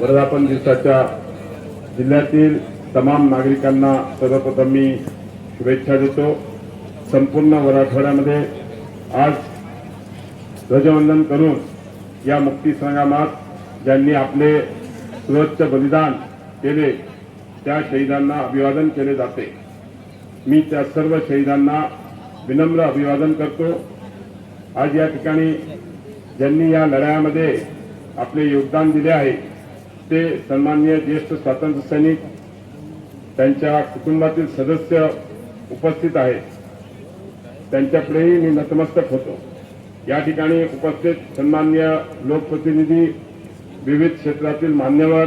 वर्धापन दिवसाच्या जिल्ह्यातील तमाम नागरिकांना सर्वप्रथम मी शुभेच्छा देतो. संपूर्ण वराठवाड्यामध्ये आज ध्वजवंदन करून या मुक्ती संग्रामात ज्यांनी आपले सर्वोच्च बलिदान केले त्या शहीदांना अभिवादन केले जाते. मी त्या सर्व शहीदांना विनम्र अभिवादन करतो. आज या ठिकाणी ज्यांनी या लढ्यामध्ये आपले योगदान दिले आहे ते सन्माननीय ज्येष्ठ स्वातंत्र्य सैनिक त्यांच्या कुटुंबातील सदस्य उपस्थित आहेत. त्यांच्याकडेही मी नतमस्तक होतो. या ठिकाणी उपस्थित सन्मान्य लोकप्रतिनिधी विविध क्षेत्रातील मान्यवर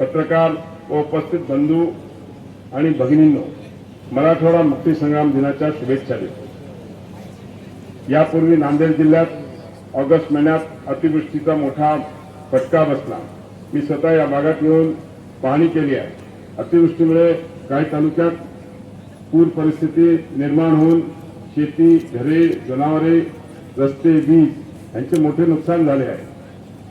पत्रकार व उपस्थित बंधू आणि भगिनींनो मराठवाडा मुक्तीसंग्राम दिनाच्या शुभेच्छा देतो. यापूर्वी नांदेड जिल्ह्यात ऑगस्ट महिन्यात अतिवृष्टीचा मोठा फटका बसला. मी स्वतः या भागात येऊन पाहणी केली आहे. अतिवृष्टीमुळे काही तालुक्यात पूर परिस्थिती निर्माण होऊन शेती घरे जनावरे रस्ते वीज यांचे मोठे नुकसान झाले आहे.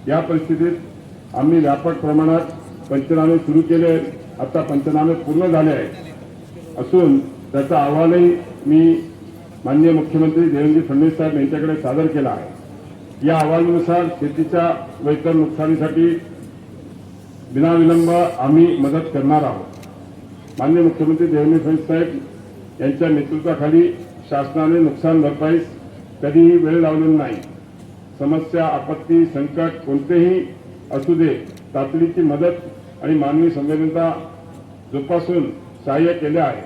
या परिस्थितीत आम्ही व्यापक प्रमाणात पंचनामे सुरू केले आहेत. आता पंचनामे पूर्ण झाले आहेत. असून त्याचा अहवालही मी माननीय मुख्यमंत्री देवेंद्र फडणवीस साहेब यांच्याकडे सादर केला आहे. या अहवालानुसार शेतीच्या व नुकसानीसाठी विनाविलंब आम्ही मदत करणार आहोत. माननीय मुख्यमंत्री देवेंद्र फडणवीस साहेब यांच्या नेतृत्वाखाली शासनाने नुकसान भरपाईस कधीही वेळ लावलेली नाही. समस्या आपत्ती संकट कोणतेही असू दे तातडीची मदत आणि मानवी संवेदनता जोपासून सहाय्य केले आहे.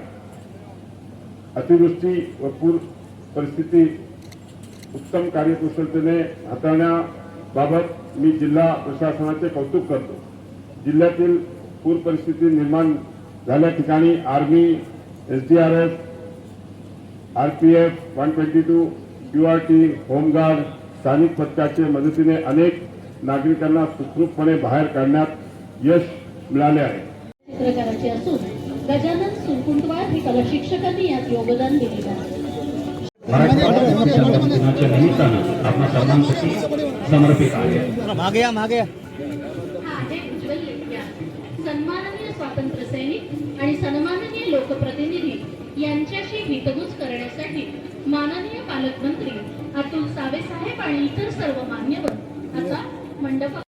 अतिवृष्टी व पूर परिस्थिती उत्तम कार्यकुशलतेने हाताळण्याबाबत मी जिल्हा प्रशासनाचे कौतुक करतो. जिल्ह्यातील पूर परिस्थिती निर्माण झाल्या ठिकाणी army SDRF RPF one twenty two QRT home guard स्थानिक पथकाच्या मदतीने अनेक नागरिकांना सुखरूपपणे बाहेर काढण्यात यश मिळाले आहे. चित्रकाराची असून गजानन सुरकुंटवार हे कला शिक्षकांनी यात योगदान दिलेलं आहे. मराठवाडा मुक्ती संग्राम दिनाच्या निमित्तानं आपल्या सर्वांसाठी समर्पित आहे. मागे या मागे या हा आहे उज्ज्वल लेखिया सन्माननीय स्वातंत्र्य सैनिक आणि सन्माननीय लोकप्रतिनिधी यांच्याशी हितगुज करण्यासाठी माननीय पालकमंत्री अतुल सावे साहेब आणि इतर सर्व मान्यवर. आता मंडप